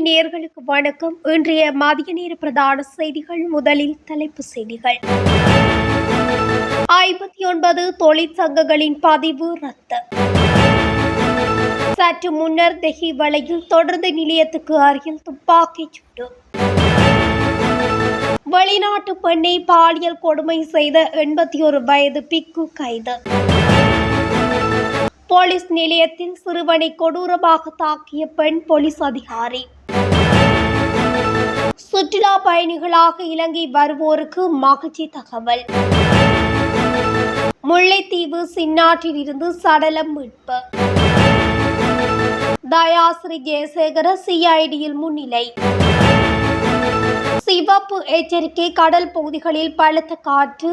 நேயர்களுக்கு வணக்கம். இன்றைய மதிய நேர பிரதான செய்திகள் முதலில் தலைப்பு செய்திகள். ஐம்பத்தி ஒன்பது தொழிற்சங்கங்களின் பதிவு ரத்து. சற்று முன்னர் தெஹி வலையில் தொடர்ந்து நிலையத்துக்கு அருகில் துப்பாக்கிச் சூடு. வெளிநாட்டு பெண்ணை பாலியல் கொடுமை செய்த எண்பத்தி ஒரு வயது பிக்கு கைது. போலீஸ் நிலையத்தில் சிறுவனை கொடூரமாக தாக்கிய பெண் போலீஸ் அதிகாரி. சுற்றுலா பயணிகளாக இலங்கை வருவோருக்கு மகிழ்ச்சி தகவல். முல்லைத்தீவு சின்னாற்றில் இருந்து சடலம் மீட்பு. தயாஸ்ரீ ஜெயசேகர சிஐடியில் முன்னிலை. சிவப்பு எச்சரிக்கை கடல் பகுதிகளில் பலத்த காற்று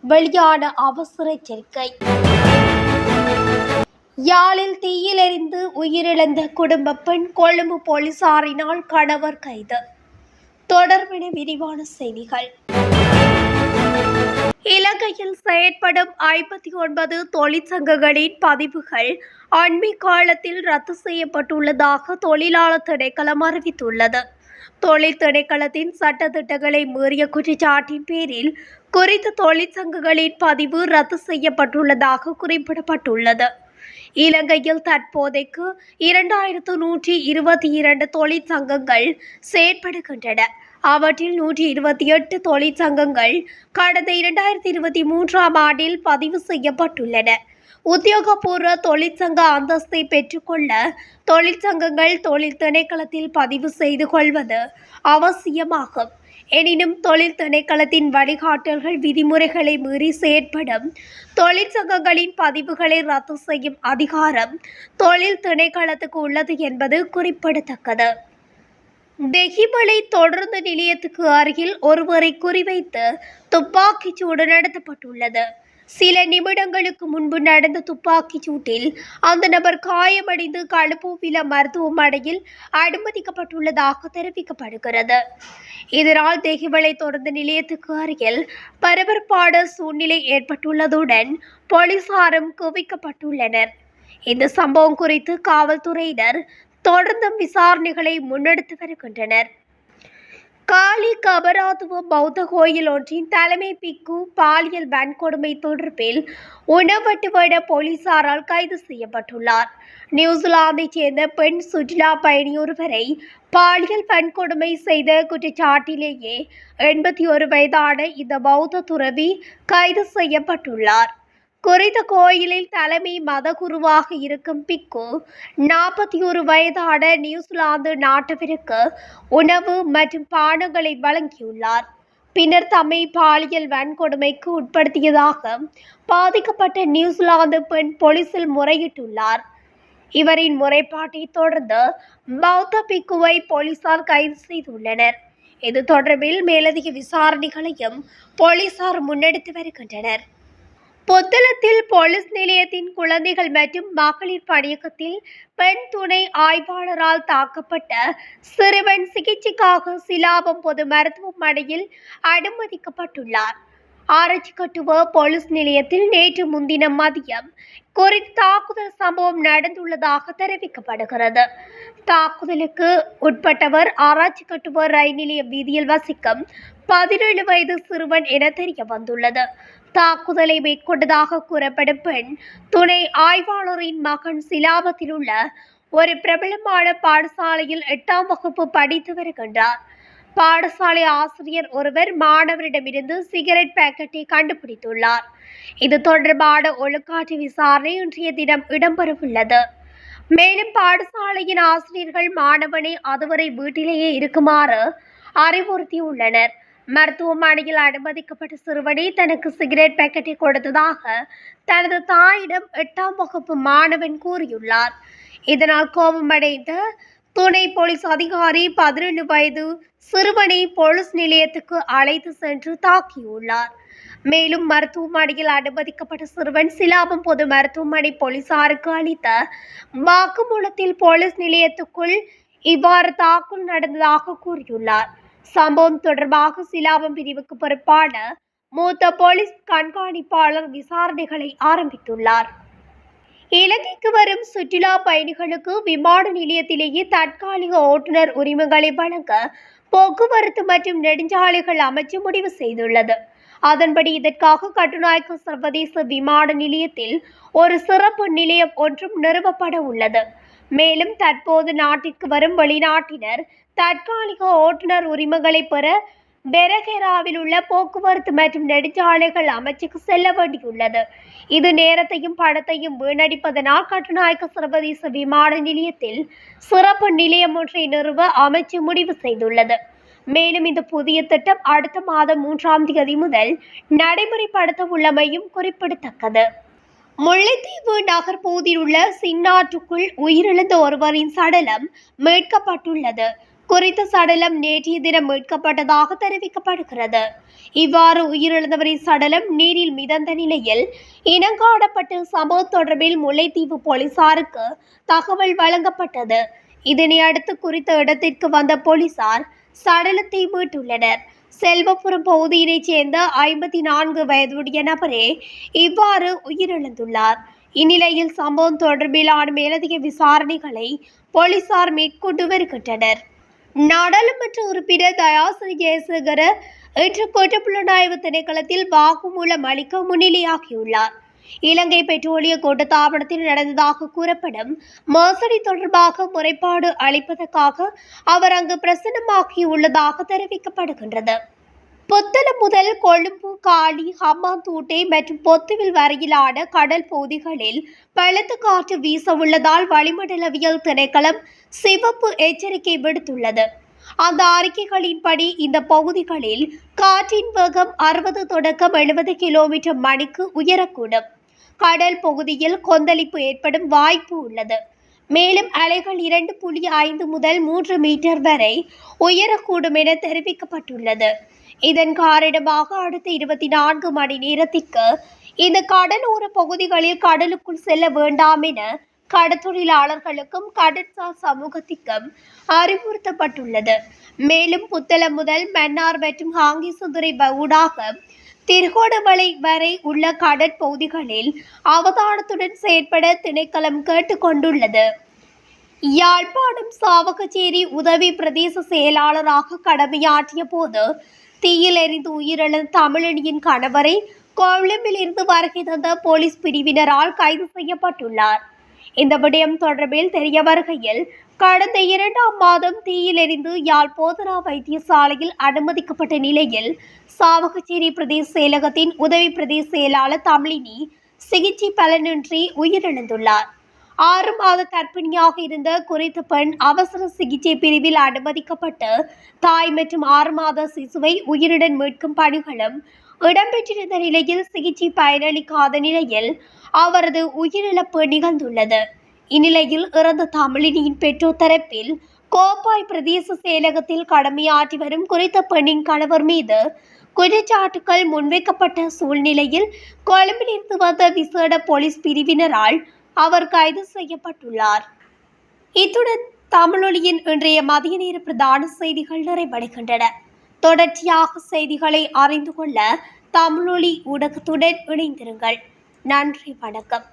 வெளியான அவசர எச்சரிக்கை. யாழில் தீயில் எரிந்து உயிரிழந்த குடும்ப பெண் கொழும்பு போலீசாரினால் கணவர் கைது. தொடர்பின விரிவான செய்திகள். இலங்கையில் செயற்படும் ஐம்பத்தி ஒன்பது தொழிற்சங்கங்களின் பதிவுகள் அண்மை காலத்தில் ரத்து செய்யப்பட்டுள்ளதாக தொழிலாளர் திணைக்களம் அறிவித்துள்ளது. தொழில் திணைக்களத்தின் சட்டத்திட்டங்களை மீறிய குற்றச்சாட்டின் பேரில் குறித்த தொழிற்சங்கங்களின் பதிவு ரத்து செய்யப்பட்டுள்ளதாக குறிப்பிடப்பட்டுள்ளது. இலங்கையில் தற்போதைக்கு இரண்டாயிரத்து நூற்றி இருபத்தி இரண்டு தொழிற்சங்கங்கள் செயற்படுகின்றன. அவற்றில் நூற்றி இருபத்தி எட்டு தொழிற்சங்கங்கள் கடந்த இரண்டாயிரத்தி இருபத்தி மூன்றாம் ஆண்டில் பதிவு செய்யப்பட்டுள்ளன. உத்தியோகபூர்வ தொழிற்சங்க அந்தஸ்தை பெற்றுக்கொள்ள தொழிற்சங்கங்கள் தொழில் திணைக்களத்தில் பதிவு செய்து கொள்வது அவசியமாகும். எனினும் தொழில் திணைக்களத்தின் வழிகாட்டல்கள் விதிமுறைகளை மீறி செயற்படும் தொழிற்சங்கங்களின் பதிவுகளை ரத்து செய்யும் அதிகாரம் தொழில் திணைக்களத்துக்கு உள்ளது என்பது குறிப்பிடத்தக்கது. தெஹிமலை தொடர்ந்து நிலையத்துக்கு அருகில் ஒருவரை குறிவைத்து துப்பாக்கிச் சூடு நடத்தப்பட்டுள்ளது. சில நிமிடங்களுக்கு முன்பு நடந்த துப்பாக்கிச் சூட்டில் அந்த நபர் காயமடைந்து களுப்பூவில மருத்துவமனையில் அனுமதிக்கப்பட்டுள்ளதாக தெரிவிக்கப்படுகிறது. இதனால் தெஹிவளை தொடர்ந்து நிலையத்துக்கு அருகில் பரபரப்பான சூழ்நிலை ஏற்பட்டுள்ளதுடன் போலீசாரும் குவிக்கப்பட்டுள்ளனர். இந்த சம்பவம் குறித்து காவல்துறையினர் தொடர்ந்தும் விசாரணைகளை முன்னெடுத்து வருகின்றனர். காளி கபராதுவ பௌத்த கோயில் ஒன்றின் தலைமை பிக்கு பாலியல் வன்கொடுமை தொடர்பில் உணவட்டுவட போலீசாரால் கைது செய்யப்பட்டுள்ளார். நியூசிலாந்தைச் சேர்ந்த பெண் சுற்றுலா பயணியொருவரை பாலியல் வன்கொடுமை செய்த குற்றச்சாட்டிலேயே எண்பத்தி ஒரு வயதான இந்த பௌத்த துறவி கைது செய்யப்பட்டுள்ளார். குறித்த கோயிலில் தலைமை மதகுருவாக இருக்கும் பிக்கு நாற்பத்தி ஒரு வயதான நியூசிலாந்து நாட்டவருக்கு உணவு மற்றும் பானங்களை வழங்கியுள்ளார். பின்னர் தம்மை பாலியல் வன்கொடுமைக்கு உட்படுத்தியதாக பாதிக்கப்பட்ட நியூசிலாந்து பெண் போலீசில் முறையிட்டுள்ளார். இவரின் முறைப்பாட்டை தொடர்ந்து பௌத்த பிக்குவை போலீசார் கைது செய்துள்ளனர். இது தொடர்பில் மேலதிக விசாரணைகளையும் போலீசார் முன்னெடுத்து வருகின்றனர். புத்தளத்தில் போலீஸ் நிலையத்தின் குழந்தைகள் மற்றும் மகளிர் பணியகத்தில் பெண் துணை ஆய்வாளரால் தாக்கப்பட்ட சிறுவன் சிகிச்சைக்காக சிலாபம் பொது மருத்துவமனையில் அனுமதிக்கப்பட்டுள்ளார். ஆரச்சிக்கட்டுவ போலீஸ் நிலையத்தில் நேற்று முன்தினம் மதியம் குறித்த தாக்குதல் சம்பவம் நடந்துள்ளதாக தெரிவிக்கப்படுகிறது. தாக்குதலுக்கு உட்பட்டவர் ஆராய்ச்சிக்கட்டுவ ரயில் நிலைய வீதியில் வசிக்கும் பதினேழு வயது சிறுவன் என தெரிய வந்துள்ளது தாக்குதலை மேற்கொண்டதாக கூறப்படும் பெண் துணை ஆய்வாளரின் மகன் சிலாபத்தில் உள்ள ஒரு பிரபலமான பாடசாலையில் எட்டாம் வகுப்பு படித்து வருகின்றார். பாடசாலை ஆசிரியர் ஒருவர் மாணவரிடமிருந்து சிகரெட் பாக்கெட்டை கண்டுபிடித்துள்ளார். இது தொடர்பான ஒழுக்காற்று விசாரணை இன்றைய தினம் இடம்பெறவுள்ளது. மேலும் பாடசாலையின் ஆசிரியர்கள் மாணவனை அதுவரை வீட்டிலேயே இருக்குமாறு அறிவுறுத்தியுள்ளனர். மருத்துவமனையில் அனுமதிக்கப்பட்ட சிறுவனை தனக்கு சிகரெட் பாக்கெட்டை கொடுத்ததாக தனது தாயிடம் எட்டாம் வகுப்பு மாணவன் கூறியுள்ளார். இதனால் கோபமடைந்த துணை போலீஸ் அதிகாரி பதினெண்டு வயது சிறுவனை போலீஸ் நிலையத்துக்கு அழைத்து சென்று தாக்கியுள்ளார். மேலும் மருத்துவமனையில் அனுமதிக்கப்பட்ட சிறுவன் சிலாபம் பொது மருத்துவமனை போலீசாருக்கு அளித்த வாக்குமூலத்தில் போலீஸ் நிலையத்துக்குள் இவ்வாறு தாக்குதல் நடந்ததாக கூறியுள்ளார். சம்பவம் தொடர்பாக சிலாபம் பிரிவுக்கு பொறுப்பான மூத்த போலீஸ் கண்காணிப்பாளர் விசாரணைகளை ஆரம்பித்துள்ளார். இலங்கைக்கு வரும் சுற்றுலா பயணிகளுக்கு விமான நிலையத்திலேயே தற்காலிக ஓட்டுநர் உரிமங்களை வழங்க போக்குவரத்து மற்றும் நெடுஞ்சாலைகள் அமைச்சு முடிவு செய்துள்ளது. அதன்படி இதற்காக கட்டுநாயக்க சர்வதேச விமான நிலையத்தில் ஒரு சிறப்பு நிலையம் ஒன்றும் நிறுவப்பட உள்ளது. மேலும் தற்போது நாட்டிற்கு வரும் வெளிநாட்டினர் தற்காலிக ஓட்டுநர் உரிமங்களை பெற பெரகெராவில் உள்ள போக்குவரத்து மற்றும் நெடுஞ்சாலைகள் அமைச்சுக்கு செல்ல வேண்டியுள்ளது. இது நேரத்தையும் பணத்தையும் வீணடிப்பதனால் கட்டுநாயக்க சர்வதேச விமான நிலையத்தில் சிறப்பு நிலையம் ஒன்றை நிறுவ அமைச்சு முடிவு செய்துள்ளது. மேலும் இந்த புதிய திட்டம் அடுத்த மாதம் மூன்றாம் தேதி முதல் நடைமுறைப்படுத்த உள்ளமையும் குறிப்பிடத்தக்கது. முல்லைத்தீவு நகர்பகுதியில் உள்ள சின்னாற்றுக்குள் உயிரிழந்த ஒருவரின் சடலம் மீட்கப்பட்டுள்ளது. குறித்த சடலம் நேற்றைய தினம் மீட்கப்பட்டதாக தெரிவிக்கப்படுகிறது. இவ்வாறு உயிரிழந்தவரின் சடலம் நீரில் மிதந்த நிலையில் இனங்காணப்பட்டு சம்பவம் தொடர்பில் முல்லைத்தீவு போலீசாருக்கு தகவல் வழங்கப்பட்டது. இதனை அடுத்து குறித்த இடத்திற்கு வந்த போலீசார் சடலத்தை மீட்டுள்ளனர். செல்வபுரம் பகுதியினைச் சேர்ந்த ஐம்பத்தி நான்கு வயதுடைய நபரே இவ்வாறு உயிரிழந்துள்ளார். இந்நிலையில் சம்பவம் தொடர்பிலான மேலதிக விசாரணைகளை போலீசார் மேற்கொண்டு வருகின்றனர். நாடாளுமன்ற உறுப்பினர் தயாசிரி ஜெயசேகர இன்று குற்றப்புலனாய்வு திணைக்களத்தில் வாக்குமூலம் அளிக்க முன்னிலையாகியுள்ளார். இலங்கை பெட்ரோலிய கூட்டத்தாபனத்தில் நடந்ததாக கூறப்படும் மோசடி தொடர்பாக முறைப்பாடு அளிப்பதற்காக அவர் அங்கு பிரசன்னமாகியுள்ளதாக தெரிவிக்கப்படுகின்றது. புத்தளம் முதல் கொழும்பு காலி ஹம்மாந்தூட்டை மற்றும் பொத்துவில் வரையிலான கடல் பகுதிகளில் பலத்த காற்று வீச உள்ளதால் வளிமண்டலவியல் திணைக்களம் சிவப்பு எச்சரிக்கை விடுத்துள்ளது. அந்த அறிக்கைகளின்படி இந்த பகுதிகளில் காற்றின் வேகம் அறுபது தொடக்கம் எழுபது கிலோமீட்டர் மணிக்கு உயரக்கூடும். கடல் பகுதியில் கொந்தளிப்பு ஏற்படும் வாய்ப்பு உள்ளது. மேலும் அலைகள் இரண்டு புள்ளி ஐந்து முதல் மூன்று மீட்டர் வரை உயரக்கூடும் என தெரிவிக்கப்பட்டுள்ளது. இதன் காரணமாக அடுத்த இருபத்தி நான்கு மணி நேரத்திற்கு இந்த கடலோர பகுதிகளில் கடலுக்குள் செல்ல வேண்டாம் என கடற்தொழிலாளர்களுக்கும் கடற்சார் சமூகத்திற்கும் அறிவுறுத்தப்பட்டுள்ளது. மேலும் புத்தளம் முதல் மன்னார் மற்றும் ஹாங்கிசுதுரை ஊடாக திருகோணமலை வரை உள்ள கடற்பகுதிகளில் அவதானத்துடன் செயற்பட திணைக்களம் கேட்டுக்கொண்டுள்ளது. யாழ்ப்பாணம் சாவகச்சேரி உதவி பிரதேச செயலாளராக கடமையாற்றிய போது தீயில் எரிந்து உயிரிழந்த தமிழனியின் கணவரை கொழும்பில் இருந்து வருகை தந்த போலீஸ் பிரிவினரால் கைது செய்யப்பட்டுள்ளார். இந்த விடயம் தொடர்பில் தெரிய வருகையில் கடந்த இரண்டாம் மாதம் தீயிலெறிந்து யாழ் போதனா வைத்தியசாலையில் அனுமதிக்கப்பட்ட நிலையில் சாவகச்சேரி பிரதேச செயலகத்தின் உதவி பிரதேச செயலாளர் தமிழினி சிகிச்சை பலனின்றி உயிரிழந்துள்ளார். ஆறு மாத கர்ப்பிணியாக இருந்த குறித்த பெண் அவசர சிகிச்சை பிரிவில் அனுமதிக்கப்பட்டு தாய் மற்றும் ஆறு மாத சிசுவை உயிருடன் மீட்கும் பணிகளும் இடம்பெற்றிருந்த நிலையில் சிகிச்சை பயனளிக்காத நிலையில் அவரது உயிரிழப்பு நிகழ்ந்துள்ளது. இந்நிலையில் இறந்த தமிழினியின் பெற்றோர் தரப்பில் கோப்பாய் பிரதேச செயலகத்தில் கடமையாற்றி வரும் குறித்த பெண்ணின் கணவர் மீது குற்றச்சாட்டுகள் முன்வைக்கப்பட்ட சூழ்நிலையில் கொழும்பிலிருந்து வந்த விசேட போலீஸ் பிரிவினரால் அவர் கைது செய்யப்பட்டுள்ளார். இத்துடன் தமிழொலியின் இன்றைய மதிய நேர பிரதான செய்திகள் நிறைவடைகின்றன. தொடர்ச்சியாக செய்திகளை அறிந்து கொள்ள தமிழொலி ஊடகத்துடன் இணைந்திருங்கள். நன்றி வணக்கம்.